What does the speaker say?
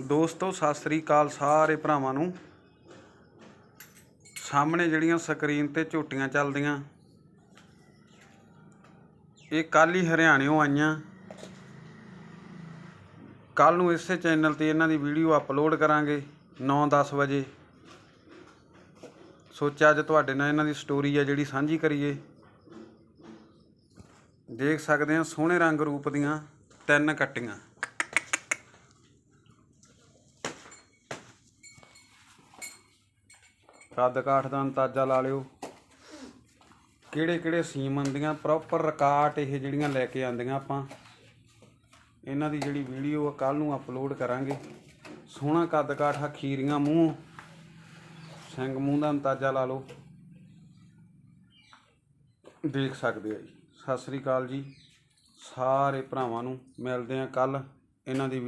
ਦੋਸਤੋ, ਸਤਿ ਸ੍ਰੀ ਅਕਾਲ ਸਾਰੇ ਭਰਾਵਾਂ ਨੂੰ। ਸਾਹਮਣੇ ਜਿਹੜੀਆਂ ਸਕਰੀਨ ਤੇ ਝੋਟੀਆਂ ਚੱਲਦੀਆਂ, ਇਹ ਕੱਲ ਹੀ ਹਰਿਆਣਿਓਂ ਆਈਆਂ। ਕੱਲ ਨੂੰ ਇਸੇ ਚੈਨਲ ਤੇ ਇਹਨਾਂ ਦੀ ਵੀਡੀਓ ਅਪਲੋਡ ਕਰਾਂਗੇ 9-10 ਵਜੇ। ਸੋਚਿਆ ਅੱਜ ਤੁਹਾਡੇ ਨਾਲ ਇਹਨਾਂ ਦੀ ਸਟੋਰੀ ਆ ਜਿਹੜੀ ਸਾਂਝੀ ਕਰੀਏ। ਦੇਖ ਸਕਦੇ ਆ ਸੋਹਣੇ ਰੰਗ ਰੂਪ ਦੀਆਂ ਤਿੰਨ ਕੱਟੀਆਂ। ਕੱਦ ਕਾਠ ਦਾ ਅੰਦਾਜ਼ਾ ਲਾ ਲਿਓ। ਕਿਹੜੇ ਕਿਹੜੇ ਸੀਮਨ ਦੀਆਂ ਪ੍ਰੋਪਰ ਰਿਕਾਰਡ ਇਹ ਜਿਹੜੀਆਂ ਲੈ ਕੇ ਆਂਦੀਆਂ ਆਪਾਂ। ਇਹਨਾਂ ਦੀ ਜਿਹੜੀ ਵੀਡੀਓ ਆ ਕੱਲ ਨੂੰ ਅਪਲੋਡ ਕਰਾਂਗੇ। ਸੋਹਣਾ ਕੱਦ ਕਾਠ ਆ ਖੀਰੀਆਂ ਮੂੰਹ। ਸਿੰਘ ਮੂੰਹ ਦਾ ਅੰਦਾਜ਼ਾ ਲਾ ਲਓ। ਦੇਖ ਸਕਦੇ ਆ ਜੀ। ਸਤਿ ਸ੍ਰੀ ਅਕਾਲ ਜੀ। ਸਾਰੇ ਭਰਾਵਾਂ ਨੂੰ ਮਿਲਦੇ ਆ ਕੱਲ ਇਹਨਾਂ ਦੀ